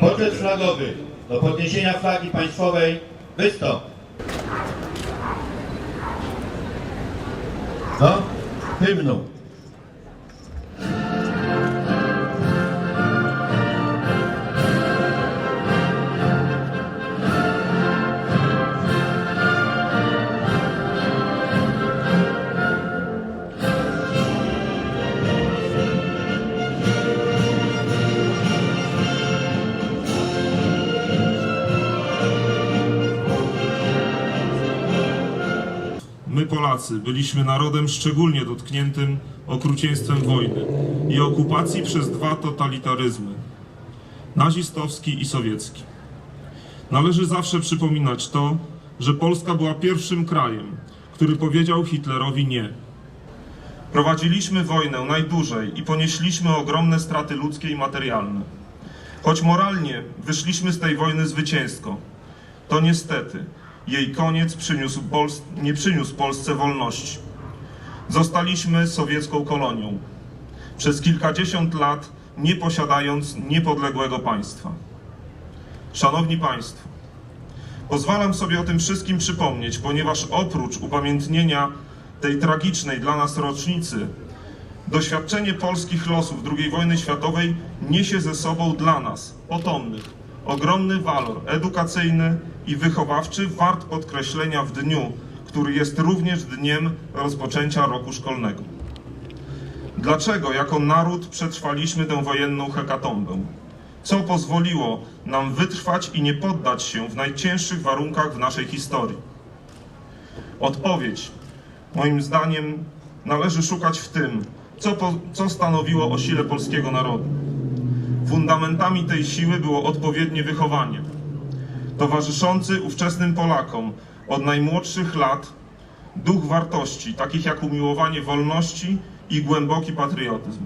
Poczet flagowy do podniesienia flagi państwowej wystąp. Do hymnu. Polacy byliśmy narodem szczególnie dotkniętym okrucieństwem wojny i okupacji przez dwa totalitaryzmy nazistowski i sowiecki. Należy zawsze przypominać to, że Polska była pierwszym krajem, który powiedział Hitlerowi nie. Prowadziliśmy wojnę najdłużej i ponieśliśmy ogromne straty ludzkie i materialne. Choć moralnie wyszliśmy z tej wojny zwycięsko, to niestety jej koniec przyniósł nie przyniósł Polsce wolności. Zostaliśmy sowiecką kolonią, przez kilkadziesiąt lat nie posiadając niepodległego państwa. Szanowni Państwo, pozwalam sobie o tym wszystkim przypomnieć, ponieważ oprócz upamiętnienia tej tragicznej dla nas rocznicy, doświadczenie polskich losów II wojny światowej niesie ze sobą dla nas, potomnych, ogromny walor edukacyjny i wychowawczy wart podkreślenia w dniu, który jest również dniem rozpoczęcia roku szkolnego. Dlaczego jako naród przetrwaliśmy tę wojenną hekatombę? Co pozwoliło nam wytrwać i nie poddać się w najcięższych warunkach w naszej historii? Odpowiedź, moim zdaniem, należy szukać w tym, co, po, co stanowiło o sile polskiego narodu. Fundamentami tej siły było odpowiednie wychowanie, towarzyszący ówczesnym Polakom od najmłodszych lat duch wartości, takich jak umiłowanie wolności i głęboki patriotyzm.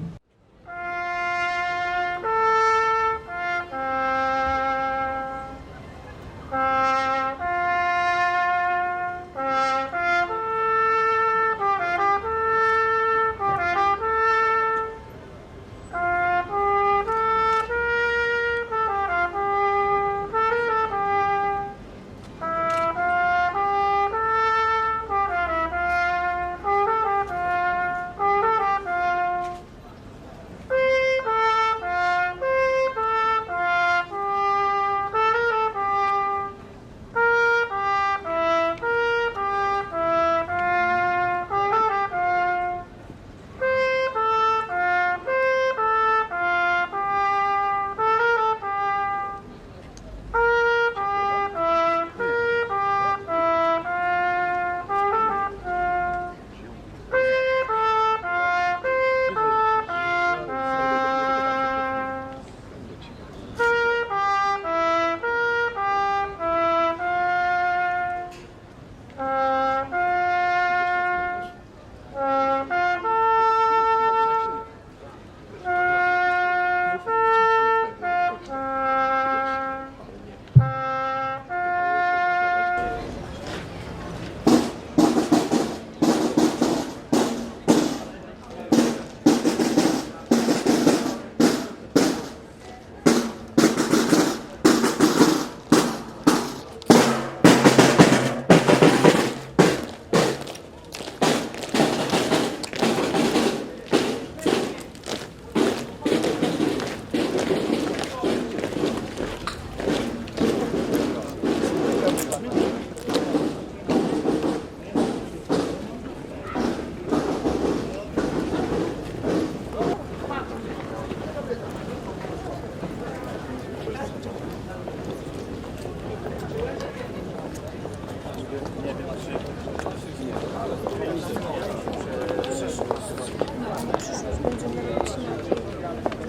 Yeah.